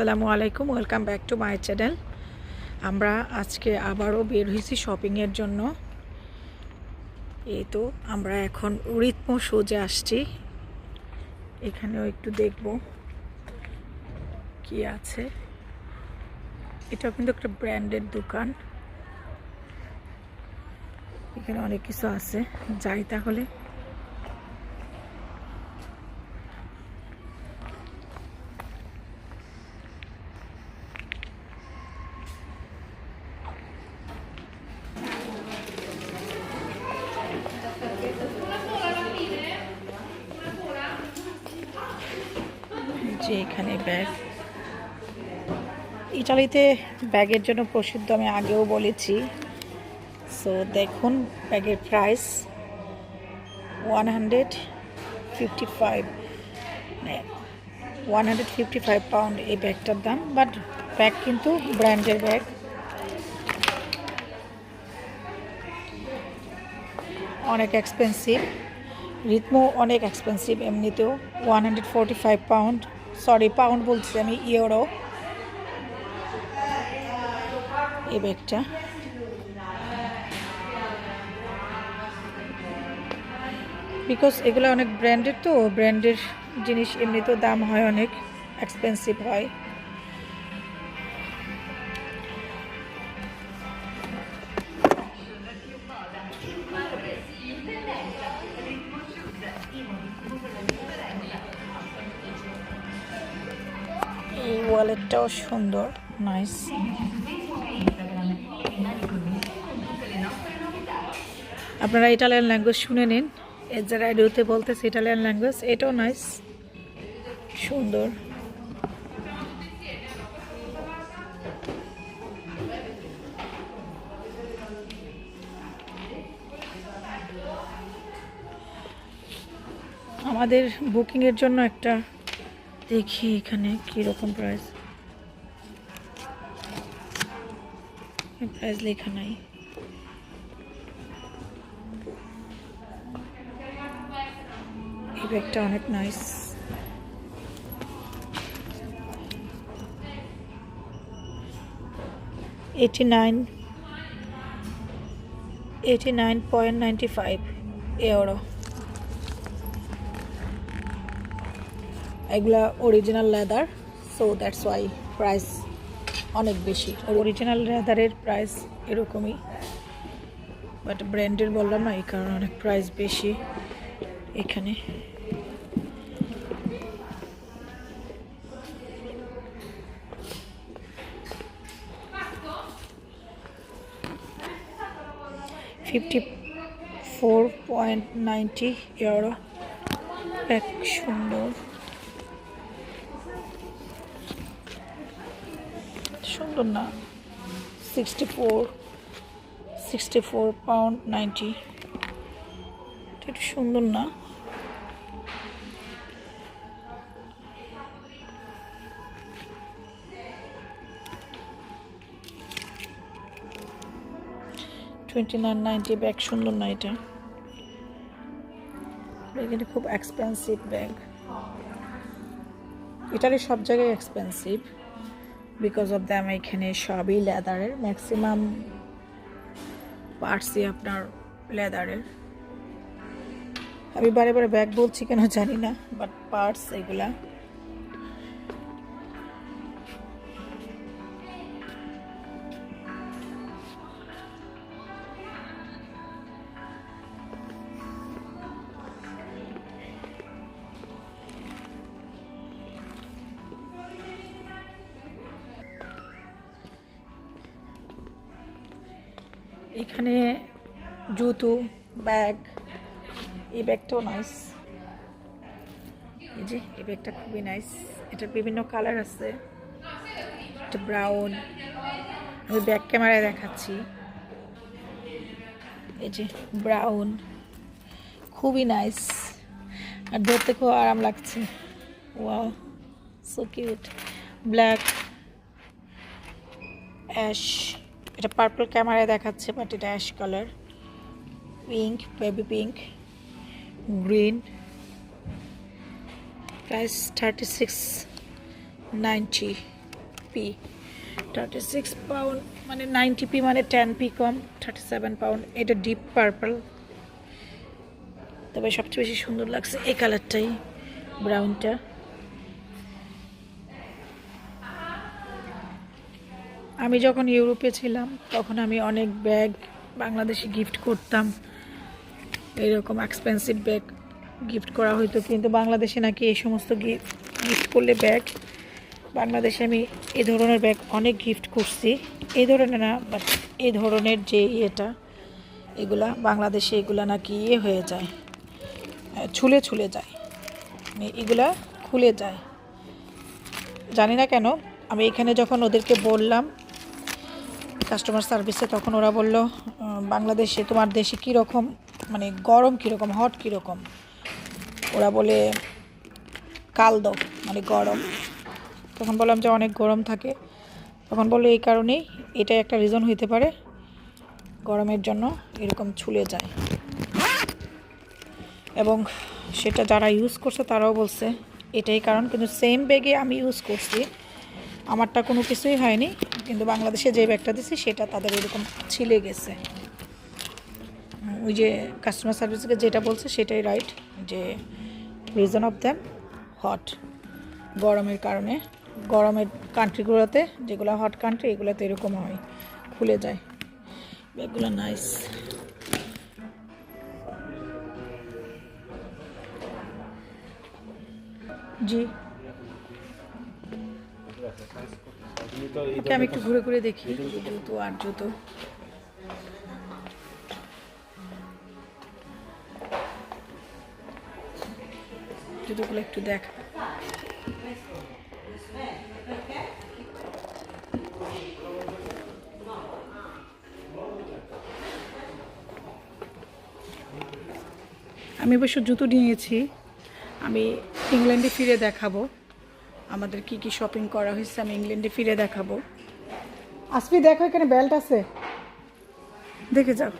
আসসালামু আলাইকুম, welcome back to my channel. আমরা আজকে আবারও বের হয়েছি শপিংয়ের জন্য। এই তো, আমরা এখন রিতম সোজে আসছি। এখানেও একটু দেখব কি আছে। এটাও কিন্তু একটা ব্র্যান্ডের দোকান। এখানে অনেক কিছু আছে। যাই তাহলে। যে এখানে ব্যাগ। ইটালিতে ব্যাগের জন্য প্রসিদ্ধ আমি আগেও বলেছি। সো দেখুন, ব্যাগের price one hundred fifty five one hundred fifty five pound এই ব্যাগটার দাম বাট ব্যাগ কিন্তু ব্র্যান্ডের ব্যাগ। অনেক এক্সপেন্সিভ রিতমো অনেক এক্সপেন্সিভ এমনিতেও। One hundred forty five pound sorry pound বলছি আমি ইউরো এই ব্যাগটা। বিকজ এগুলো অনেক ব্র্যান্ডের তো ব্র্যান্ডের জিনিস এমনিতেও দাম হয় অনেক এক্সপেন্সিভ হয়। সুন্দর নাইস আপনারা ইটালিয়ান ল্যাঙ্গুয়েজ শুনে নিন। এর যারা রেডিওতে বলতেছে ইটালিয়ান ল্যাঙ্গুয়েজ এটাও নাইস সুন্দর। আমাদের বুকিংয়ের জন্য একটা দেখি এখানে কীরকম প্রাইস প্রাইস লেখা নাই এই ব্যাগটা অনেক nice eighty nine eighty nine point ninety five euro এগুলা original leather so that's why price অনেক বেশি। অরিজিনাল লেদারের প্রাইস এরকমই। বাট ব্র্যান্ডের বললাম না, এই কারণে অনেক প্রাইস বেশি এখানে। Fifty four point ninety euro এক সুন্দর। সুন্দর না। Sixty four sixty four pound ninety একটু সুন্দর না। টোয়েন্টি নাইন ব্যাগ সুন্দর না এটা। এখানে খুব এক্সপেন্সিভ ব্যাগ ইটালি সব জায়গায় এক্সপেন্সিভ বিকজ অফ দ্যাম এখানে সবই লেদারের ম্যাক্সিমাম পার্টসই আপনার লেদারের। আমি বারে বারে ব্যাগ বলছি কেন জানি না বাট পার্টস এগুলা। এখানে জুতো, ব্যাগ, এই ব্যাগটাও নাইস এই যে, এই ব্যাগটা খুবই নাইস এটা বিভিন্ন কালার আছে। এটা ব্রাউন আমি ব্যাক ক্যামেরায় দেখাচ্ছি। এই যে ব্রাউন খুবই নাইস আর ধরতে খুব আরাম লাগছে। Wow so cute black ash এটা পার্পল ক্যামেরায় দেখাচ্ছে বাট এটা ash colour pink baby pink green price thirty six ninety p thirty six pound মানে নাইনটি পি মানে টেন পি কম থার্টি সেভেন পাউন্ড এটা ডিপ পার্পল তবে সবচেয়ে বেশি সুন্দর লাগছে এই কালারটাই ব্রাউনটা আমি যখন ইউরোপে ছিলাম, তখন আমি অনেক ব্যাগ বাংলাদেশে গিফট করতাম। এরকম এক্সপেন্সিভ ব্যাগ গিফট করা হতো কিন্তু বাংলাদেশে নাকি এই সমস্ত গিফট করলে ব্যাগ বাংলাদেশে আমি এ ধরনের ব্যাগ অনেক গিফট করছি। এই ধরনের না বাট এই ধরনের যে ইয়েটা, এগুলা বাংলাদেশে এগুলা নাকি ইয়ে হয়ে যায় ছুলে ছুলে যায়। মানে এগুলা খুলে যায়। জানি না কেন, আমি এখানে যখন ওদেরকে বললাম কাস্টমার সার্ভিসে তখন ওরা বলল বাংলাদেশে তোমার দেশে কীরকম মানে গরম কীরকম হট কীরকম? ওরা বলে, কালদ মানে গরম। তখন বললাম যে, অনেক গরম থাকে। তখন বলল, এই কারণেই এটা একটা রিজন হইতে পারে, গরমের জন্য এরকম ছুলে যায়। এবং সেটা যারা ইউজ করছে তারাও বলছে, এটাই কারণ। কিন্তু সেম ব্যাগে আমি ইউজ করছি, আমারটা কোনো কিছুই হয়নি। কিন্তু বাংলাদেশে যে ব্যাগটা দিছি, সেটা তাদের এরকম ছিলে গেছে। ওই যে কাস্টমার সার্ভিসকে যেটা বলছে, সেটাই রাইট যে রিজন অফ দ্যাম হট গরমের কারণে। গরমের কান্ট্রিগুলোতে যেগুলো হট কান্ট্রি এগুলোতে এরকম হয়, খুলে যায়। ব্যাগগুলো নাইস জি। ওকে, আমি একটু ঘুরে ঘুরে দেখি। জুতো আর জুতো জুতোগুলো একটু দেখ। আমি অবশ্য জুতো নিয়েছি আমি ইংল্যান্ডে ফিরে দেখাবো। আমাদের কি কি শপিং করা হয়েছে আমি ইংল্যান্ডে ফিরে দেখাবো। আসবি দেখো এখানে বেল্ট আছে। দেখে যাও।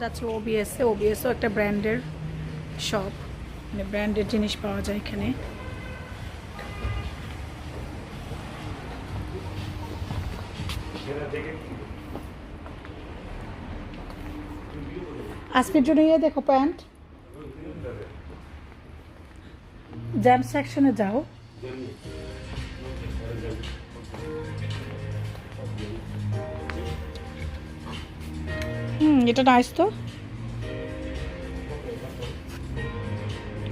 যাচ্ছি ওবিএসে ওবিএসও একটা ব্র্যান্ডের শপ মানে ব্র্যান্ডের জিনিস পাওয়া যায় এখানে। আসপির জন্য ইয়ে দেখো প্যান্ট। জ্যাম সেকশনে যাও। হুম এটা নাইস তো।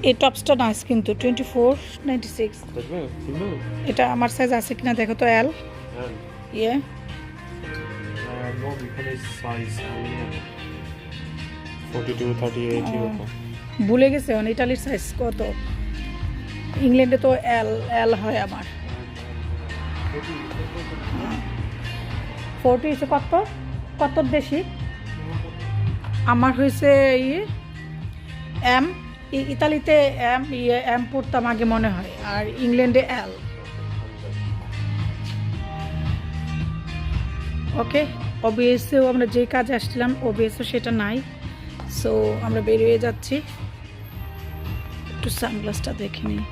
এই টপসটা নাইস কিন্তু টোয়েন্টি ফোর নাইনটি সিক্স এটা আমার সাইজ আছে কিনা দেখো তো এল হ্যাঁ ইয়ে size forty two thirty eight ভুলে গেছে অন ইটালির সাইজ কত? ইংল্যান্ডে তো এল এল হয় আমার। ফোরটি হচ্ছে কত কত বেশি? আমার হয়েছে ইয়ে এম ইতালিতে এম ইয়ে এম পড়তাম আগে মনে হয়, আর ইংল্যান্ডে এল ওকে ওবিএসেও আমরা যে কাজে আসছিলাম ওবিএসও সেটা নাই। সো আমরা বেরিয়ে যাচ্ছি। একটু সানগ্লাসটা দেখে নিই।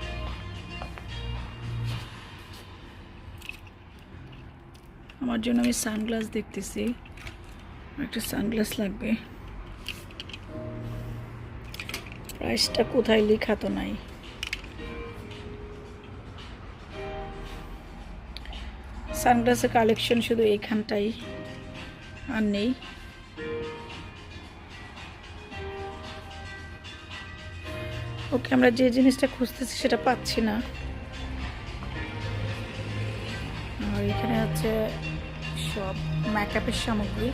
আমার জন্য আমি সানগ্লাস দেখতেছি। একটা সানগ্লাস লাগবে। প্রাইসটা কোথায় লেখা তো নাই। সানগ্লাসের কালেকশন শুধু এইখানটাই আর নেই। ওকে আমরা যে জিনিসটা খুঁজতেছি সেটা পাচ্ছি না আর এখানে আছে সব মেকআপের সামগ্রী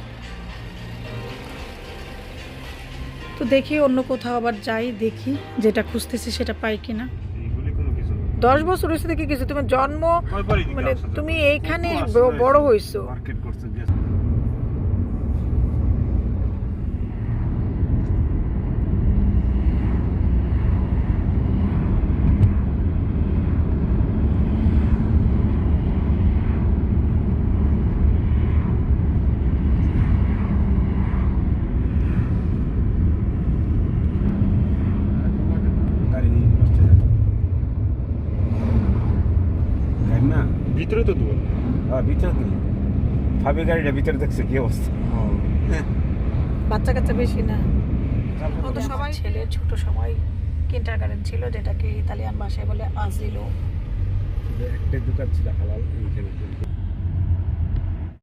তো দেখি অন্য কোথাও আবার যাই দেখি যেটা খুঁজতেছি সেটা পাই কিনা। দশ বছর হয়েছে দেখি কিছু তোমার জন্ম মানে তুমি এইখানে বড় এসে? ভিতরে তো দূর হ্যাঁ ভিতরে দিই ভাবি গাড়িটা ভিতরে দেখছে কি অবস্থা? বাচ্চা কাচ্চা বেশি না। অত তো সবাই ছেলে ছোট সবাই কিন্টার গার্ডেন ছিল যেটাকে ইতালিয়ান ভাষায় বলে আজিলো একটা দোকান ছিল হালাল এইখানে।